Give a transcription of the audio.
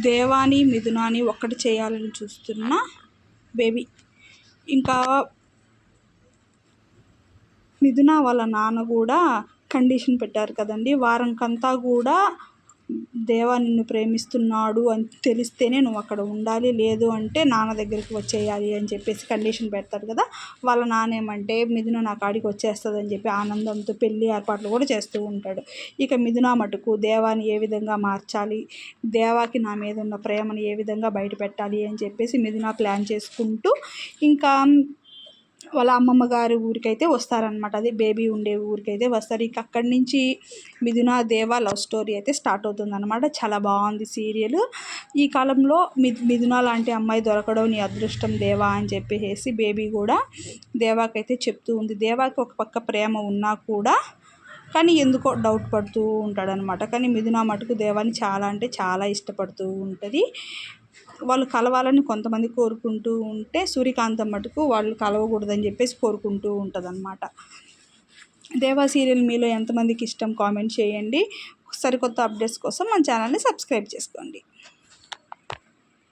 దేవాని మిథునాని ఒక్కటి చేయాలని చూస్తున్న బేబీ. ఇంకా మిథున వాళ్ళ నాన్న కూడా కండిషన్ పెట్టారు కదండి. వారంకంతా కూడా దేవా నిన్ను ప్రేమిస్తున్నాడు అని తెలిస్తేనే నువ్వు అక్కడ ఉండాలి. లేదు అంటే నాన్న దగ్గరికి వచ్చేయాలి అని చెప్పేసి కండిషన్ పెడతారు కదా. వాళ్ళ నాన్న ఏమంటే మిథున నా కాడికి వచ్చేస్తుంది అని చెప్పి ఆనందంతో పెళ్ళి ఏర్పాట్లు కూడా చేస్తూ ఉంటాడు. ఇక మిథున మటుకు దేవాని ఏ విధంగా మార్చాలి? దేవాకి నా మీద ఉన్న ప్రేమను ఏ విధంగా బయట పెట్టాలి అని చెప్పేసి మిథున ప్లాన్ చేసుకుంటూ ఇంకా వాళ్ళ అమ్మమ్మ గారి ఊరికైతే వస్తారనమాట అదే బేబీ ఉండే ఊరికైతే వస్తారు. ఇక అక్కడి నుంచి మిథున దేవ లవ్ స్టోరీ అయితే స్టార్ట్ అవుతుంది అనమాట చాలా బాగుంది సీరియల్. ఈ కాలంలో మిథున లాంటి అమ్మాయి దొరకడం నీ అదృష్టం దేవా అని చెప్పేసి బేబీ కూడా దేవాకైతే చెప్తూ ఉంది. దేవాకి ఒక పక్క ప్రేమ ఉన్నా కూడా కానీ ఎందుకో డౌట్ పడుతూ ఉంటాడనమాట కానీ మిథున మటుకు దేవాన్ని చాలా అంటే చాలా ఇష్టపడుతూ ఉంటుంది. వాళ్ళు కలవాలని కొంతమంది కోరుకుంటూ ఉంటే సూర్యకాంతం మటుకు వాళ్ళు కలవకూడదని చెప్పేసి కోరుకుంటూ ఉంటుంది అనమాట దేవా సీరియల్ మీలో ఎంతమందికి ఇష్టం కామెంట్ చేయండి. సరికొత్త అప్డేట్స్ కోసం మన ఛానల్ని సబ్స్క్రైబ్ చేసుకోండి.